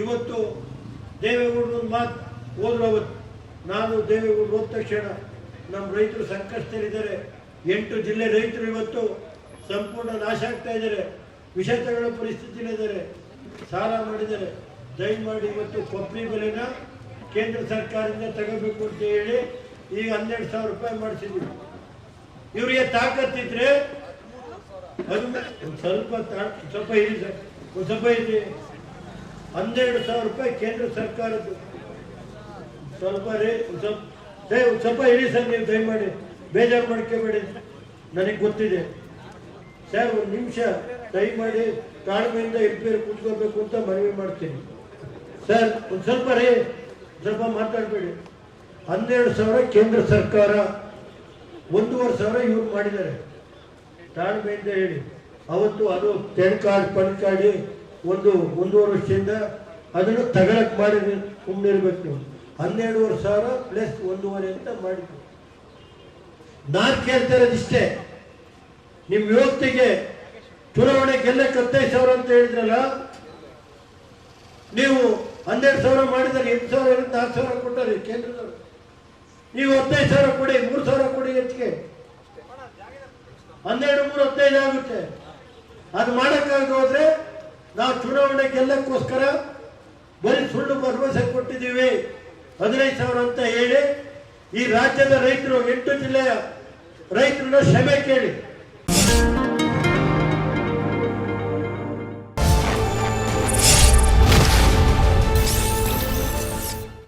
ಇವತ್ತು ದೇವೇಗೌಡರು ಮಾತು ಹೋದ್ರು ನಾನು ದೇವೇಗೌಡರು ಹೋದ ತಕ್ಷಣ ನಮ್ಮ ರೈತರು ಸಂಕಷ್ಟದಲ್ಲಿದ್ದಾರೆ. ಎಂಟು ಜಿಲ್ಲೆ ರೈತರು ಇವತ್ತು ಸಂಪೂರ್ಣ ನಾಶ ಆಗ್ತಾ ಇದ್ದಾರೆ. ವಿಷ ತಗೊಳ್ಳೋ ಪರಿಸ್ಥಿತಿಲಿದ್ದಾರೆ ಸಾಲ ಮಾಡಿದ್ದಾರೆ. ದಯಮಾಡಿ ಇವತ್ತು ಕೊಬ್ಬರಿ ಬೆಲೆನ ಕೇಂದ್ರ ಸರ್ಕಾರದಿಂದ ತಗೋಬೇಕು ಅಂತ ಹೇಳಿ ಈಗ ಹನ್ನೆರಡು ಸಾವಿರ ರೂಪಾಯಿ ಮಾಡಿಸಿದ್ದೀವಿ ಇವರಿಗೆ ತಾಕತ್ತಿದ್ರೆ ಸ್ವಲ್ಪ ಸ್ವಲ್ಪ ಇರಿ ಸರ್. ಸ್ವಲ್ಪ ಇರಿ. ಹನ್ನೆರಡು ಸಾವಿರ ರೂಪಾಯಿ ಕೇಂದ್ರ ಸರ್ಕಾರದ್ದು. ಸ್ವಲ್ಪ ರೀ, ಸ್ವಲ್ಪ ಸ್ವಲ್ಪ ಇರಿ ಸರ್ ನೀವು, ದಯಮಾಡಿ. ಬೇಜಾರು ಮಾಡ್ಕೋಬೇಡಿ. ನನಗೆ ಗೊತ್ತಿದೆ. ಸರ್, ಒಂದು ನಿಮಿಷ, ದಯಮಾಡಿ ತಾಳ್ಮೆಯಿಂದ ಎಲ್ಪಿಯರ್ ಕೂತ್ಕೋಬೇಕು ಅಂತ ಮನವಿ ಮಾಡ್ತೀನಿ. ಸರ್, ಒಂದು ಸ್ವಲ್ಪ ರೀ ಸ್ವಲ್ಪ ಮಾತಾಡಬೇಡಿ. ಹನ್ನೆರಡು ಸಾವಿರ ಕೇಂದ್ರ ಸರ್ಕಾರ, ಒಂದೂವರೆ ಸಾವಿರ ಇವ್ರು ಮಾಡಿದ್ದಾರೆ. ತಾಳ್ಮೆಯಿಂದ ಹೇಳಿ. ಅವತ್ತು ಅದು ಪೆನ್ ಕಾರ್ಡ್ ಪನ್ ಪಣ್ಕಾಡಿ ಒಂದು ಒಂದೂವರೆ ವರ್ಷದಿಂದ ಅದನ್ನು ತಗೊಳಕ್ ಮಾಡಿ ಸುಮ್ಮನಿರ್ಬೇಕು ನೀವು. ಹನ್ನೆರಡುವರೆ ಸಾವಿರ ಪ್ಲಸ್ ಒಂದೂವರೆ ಅಂತ ಮಾಡಿದ್ರು ನಾನು ಕೇಳ್ತಾ ಇರೋದು ಇಷ್ಟೇ. ನಿಮ್ಮ ಯುವತಿಗೆ ಚುನಾವಣೆ ಗೆಲ್ಲಕ್ಕೆ ಹತ್ತೈದು ಸಾವಿರ ಅಂತ ಹೇಳಿದ್ರಲ್ಲ, ನೀವು ಹನ್ನೆರಡು ಸಾವಿರ ಮಾಡಿದರೆ ಎಂಟು ಸಾವಿರ ಇರುತ್ತೆ ನಾಲ್ಕು ಸಾವಿರ ಕೊಟ್ಟಾರೆ ಕೇಂದ್ರದವರು. ನೀವು ಹದಿನೈದು ಸಾವಿರ ಕೊಡಿ, ಮೂರು ಸಾವಿರ ಕೊಡಿ ಹೆಚ್ಚಿಗೆ. ಹನ್ನೆರಡು, ಮೂರು, ಹದಿನೈದು ಆಗುತ್ತೆ. ಅದು ಮಾಡೋಕ್ಕಾಗದೆ ಹೋದ್ರೆ ನಾವು ಚುನಾವಣೆ ಗೆಲ್ಲಕ್ಕೋಸ್ಕರ ಬರೀ ಸುಳ್ಳು ಭರವಸೆ ಕೊಟ್ಟಿದ್ದೀವಿ. ಹದಿನೈದು ಸಾವಿರ ಅಂತ ಹೇಳಿ ಈ ರಾಜ್ಯದ ರೈತರು ಎಂಟು ಜಿಲ್ಲೆಯ ರೈತರನ್ನ ಕ್ಷಮೆ ಕೇಳಿ.